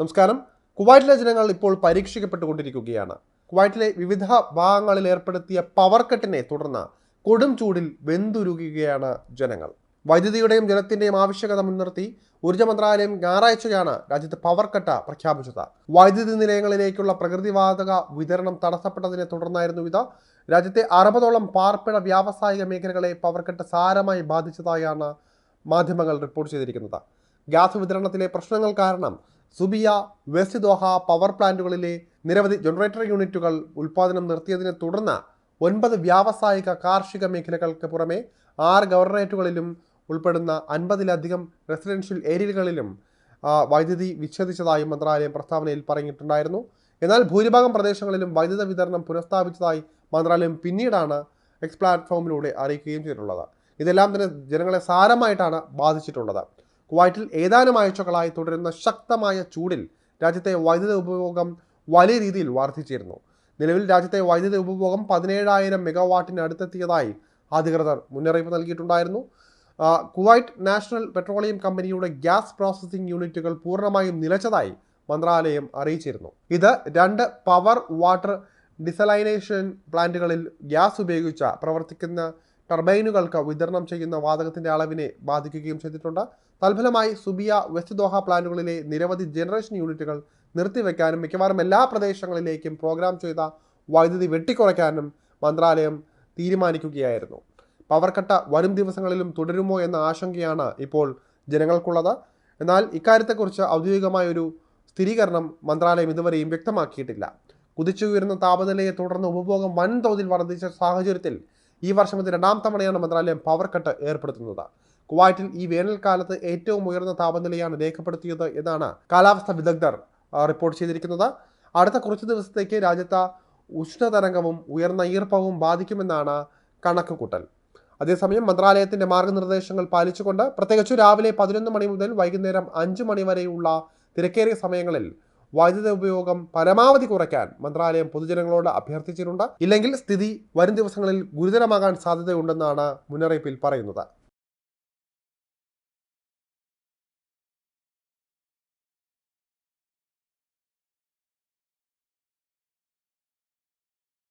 നമസ്കാരം. കുവൈറ്റിലെ ജനങ്ങൾ ഇപ്പോൾ പരീക്ഷിക്കപ്പെട്ടുകൊണ്ടിരിക്കുകയാണ്. കുവൈറ്റിലെ വിവിധ ഭാഗങ്ങളിൽ ഏർപ്പെടുത്തിയ പവർ കട്ടിനെ തുടർന്ന് കൊടും ചൂടിൽ വെന്തുരുകുകയാണ് ജനങ്ങൾ. വൈദ്യുതിയുടെയും ജലത്തിന്റെയും ആവശ്യകത മുൻനിർത്തി ഊർജ മന്ത്രാലയം ഞായറാഴ്ചയാണ് രാജ്യത്ത് പവർ കട്ട് പ്രഖ്യാപിച്ചത്. വൈദ്യുതി നിലയങ്ങളിലേക്കുള്ള പ്രകൃതിവാതക വിതരണം തടസ്സപ്പെട്ടതിനെ തുടർന്നായിരുന്നു ഇത്. രാജ്യത്തെ അറുപതോളം പാർപ്പിട വ്യാവസായിക മേഖലകളെ പവർ കട്ട് സാരമായി ബാധിച്ചതായാണ് മാധ്യമങ്ങൾ റിപ്പോർട്ട് ചെയ്തിരിക്കുന്നത്. ഗ്യാസ് വിതരണത്തിലെ പ്രശ്നങ്ങൾ കാരണം സുബിയ വെസ്റ്റ് ദോഹ പവർ പ്ലാന്റുകളിലെ നിരവധി ജനറേറ്റർ യൂണിറ്റുകൾ ഉൽപ്പാദനം നിർത്തിയതിനെ തുടർന്ന് ഒൻപത് വ്യാവസായിക കാർഷിക മേഖലകൾക്ക് പുറമെ ആറ് ഗവർണറേറ്റുകളിലും ഉൾപ്പെടുന്ന അൻപതിലധികം റെസിഡൻഷ്യൽ ഏരിയകളിലും വൈദ്യുതി വിച്ഛേദിച്ചതായി മന്ത്രാലയം പ്രസ്താവനയിൽ പറഞ്ഞിട്ടുണ്ടായിരുന്നു. എന്നാൽ ഭൂരിഭാഗം പ്രദേശങ്ങളിലും വൈദ്യുത വിതരണം പുനഃസ്ഥാപിച്ചതായി മന്ത്രാലയം പിന്നീടാണ് എക്സ് പ്ലാറ്റ്ഫോമിലൂടെ അറിയിക്കുകയും ചെയ്തിട്ടുള്ളത്. ഇതെല്ലാം തന്നെ ജനങ്ങളെ സാരമായിട്ടാണ് ബാധിച്ചിട്ടുള്ളത്. കുവൈറ്റിൽ ഏതാനും ആഴ്ചകളായി തുടരുന്ന ശക്തമായ ചൂടിൽ രാജ്യത്തെ വൈദ്യുത ഉപഭോഗം വലിയ രീതിയിൽ വർദ്ധിച്ചിരുന്നു. നിലവിൽ രാജ്യത്തെ വൈദ്യുത ഉപഭോഗം പതിനേഴായിരം മെഗാവാട്ടിന് അടുത്തെത്തിയതായി അധികൃതർ മുന്നറിയിപ്പ് നൽകിയിട്ടുണ്ടായിരുന്നു. കുവൈറ്റ് നാഷണൽ പെട്രോളിയം കമ്പനിയുടെ ഗ്യാസ് പ്രോസസ്സിംഗ് യൂണിറ്റുകൾ പൂർണമായും നിലച്ചതായി മന്ത്രാലയം അറിയിച്ചിരുന്നു. ഇത് രണ്ട് പവർ വാട്ടർ ഡിസലൈനേഷൻ പ്ലാന്റുകളിൽ ഗ്യാസ് ഉപയോഗിച്ച പ്രവർത്തിക്കുന്ന ടർബൈനുകൾക്ക് വിതരണം ചെയ്യുന്ന വാതകത്തിന്റെ അളവിനെ ബാധിക്കുകയും ചെയ്തിട്ടുണ്ട്. തൽഫലമായി സുബിയ വെസ്റ്റ് ദോഹ പ്ലാന്റുകളിലെ നിരവധി ജനറേഷൻ യൂണിറ്റുകൾ നിർത്തിവെക്കാനും മിക്കവാറും എല്ലാ പ്രദേശങ്ങളിലേക്കും പ്രോഗ്രാം ചെയ്ത വൈദ്യുതി വെട്ടിക്കുറയ്ക്കാനും മന്ത്രാലയം തീരുമാനിക്കുകയായിരുന്നു. പവർ കട്ട വരും ദിവസങ്ങളിലും തുടരുമോ എന്ന ആശങ്കയാണ് ഇപ്പോൾ ജനങ്ങൾക്കുള്ളത്. എന്നാൽ ഇക്കാര്യത്തെക്കുറിച്ച് ഔദ്യോഗികമായൊരു സ്ഥിരീകരണം മന്ത്രാലയം ഇതുവരെയും വ്യക്തമാക്കിയിട്ടില്ല. കുതിച്ചുയരുന്ന താപനിലയെ തുടർന്ന് ഉപഭോഗം വൻതോതിൽ വർദ്ധിച്ച സാഹചര്യത്തിൽ ഈ വർഷം ഇത് രണ്ടാം തവണയാണ് മന്ത്രാലയം പവർ കട്ട് ഏർപ്പെടുത്തുന്നത്. കുവൈറ്റിൽ ഈ വേനൽക്കാലത്ത് ഏറ്റവും ഉയർന്ന താപനിലയാണ് രേഖപ്പെടുത്തിയത് എന്നാണ് കാലാവസ്ഥാ വിദഗ്ധർ റിപ്പോർട്ട് ചെയ്തിരിക്കുന്നത്. അടുത്ത കുറച്ച് ദിവസത്തേക്ക് രാജ്യത്ത് ഉഷ്ണതരംഗവും ഉയർന്ന ഈർപ്പവും ബാധിക്കുമെന്നാണ് കണക്കുകൂട്ടൽ. അതേസമയം മന്ത്രാലയത്തിന്റെ മാർഗനിർദ്ദേശങ്ങൾ പാലിച്ചുകൊണ്ട് പ്രത്യേകിച്ച് രാവിലെ പതിനൊന്ന് മണി മുതൽ വൈകുന്നേരം അഞ്ച് മണി വരെയുള്ള തിരക്കേറിയ സമയങ്ങളിൽ വൈദ്യുത ഉപയോഗം പരമാവധി കുറയ്ക്കാൻ മന്ത്രാലയം പൊതുജനങ്ങളോട് അഭ്യർത്ഥിച്ചിട്ടുണ്ട്. ഇല്ലെങ്കിൽ സ്ഥിതി വരും ദിവസങ്ങളിൽ ഗുരുതരമാകാൻ സാധ്യതയുണ്ടെന്നാണ് മുന്നറിയിപ്പിൽ പറയുന്നത്.